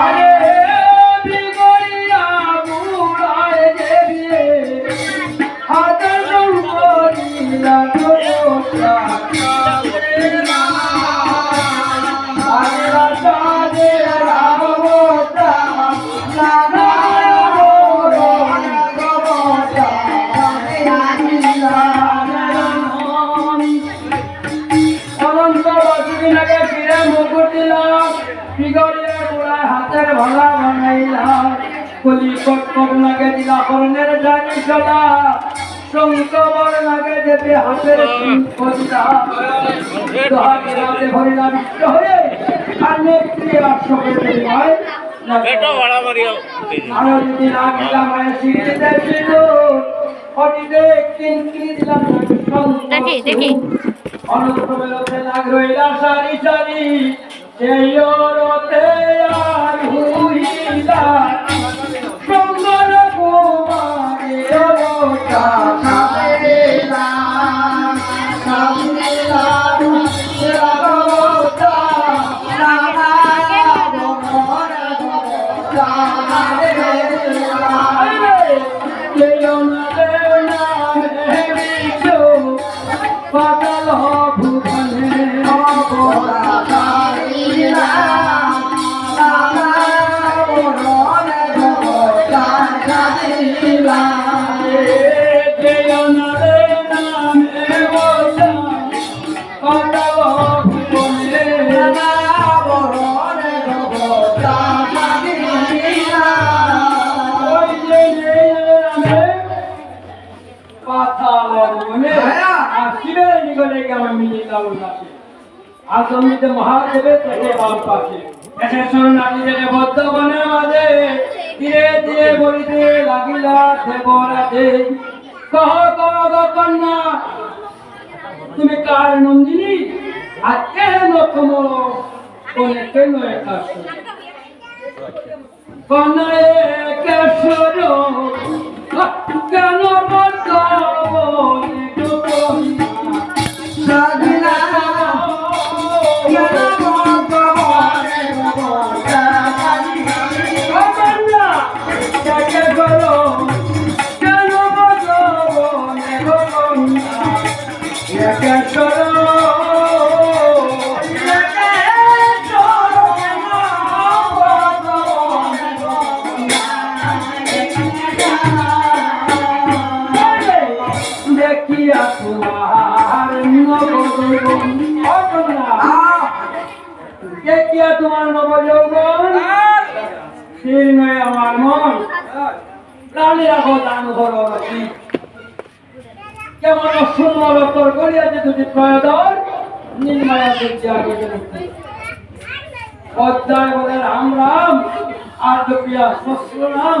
আরে বসুদিনাকে ফিরে মুকুট দিলাম বিগড়িয়া গোড়ায় হাতের ভালা বানাইলাম কলি কট করুণাকে দিলা করণের জানি সদা। শঙ্কর নাগে যেতে হাতের দিলাম দোহাকে রাতে ভরিলাম ইষ্ট হয়ে আর নেত্রী রাষ্ট্রকে আরও যদি না দিলাম মায়ের সিঁড়িতে ছিল অটিতে কিনকিনি দিলাম দেখি, দেখি। অনুপ্রবেশে লাগ রইলা সারি সারি সেই রতে আর হুইলা সুন্দর কুমারী রোটা খাইলা খাইলা আসমিতে মহাদেবে থেকে বদ্ধ বনের মাঝে। ধীরে ধীরে বলিতে লাগিলা দেবরাতে কহ কহ তুমি কার নন্দিনী? আর কেন তোমার কোনে কেন একা কনায় কেন সাধনা দেখিয়া তোমার দেখিয়া তোমার নবযৌবন শীর্ণয় আমার মন প্রাণী রাখো দান করো কেমন সুন্দর উত্তর করিয়াছে দুটি প্রয়োদর নির্মায়া মুক্তি অধ্যায় বলে রাম রাম, আর দুপিয়া শস্ত্র রাম।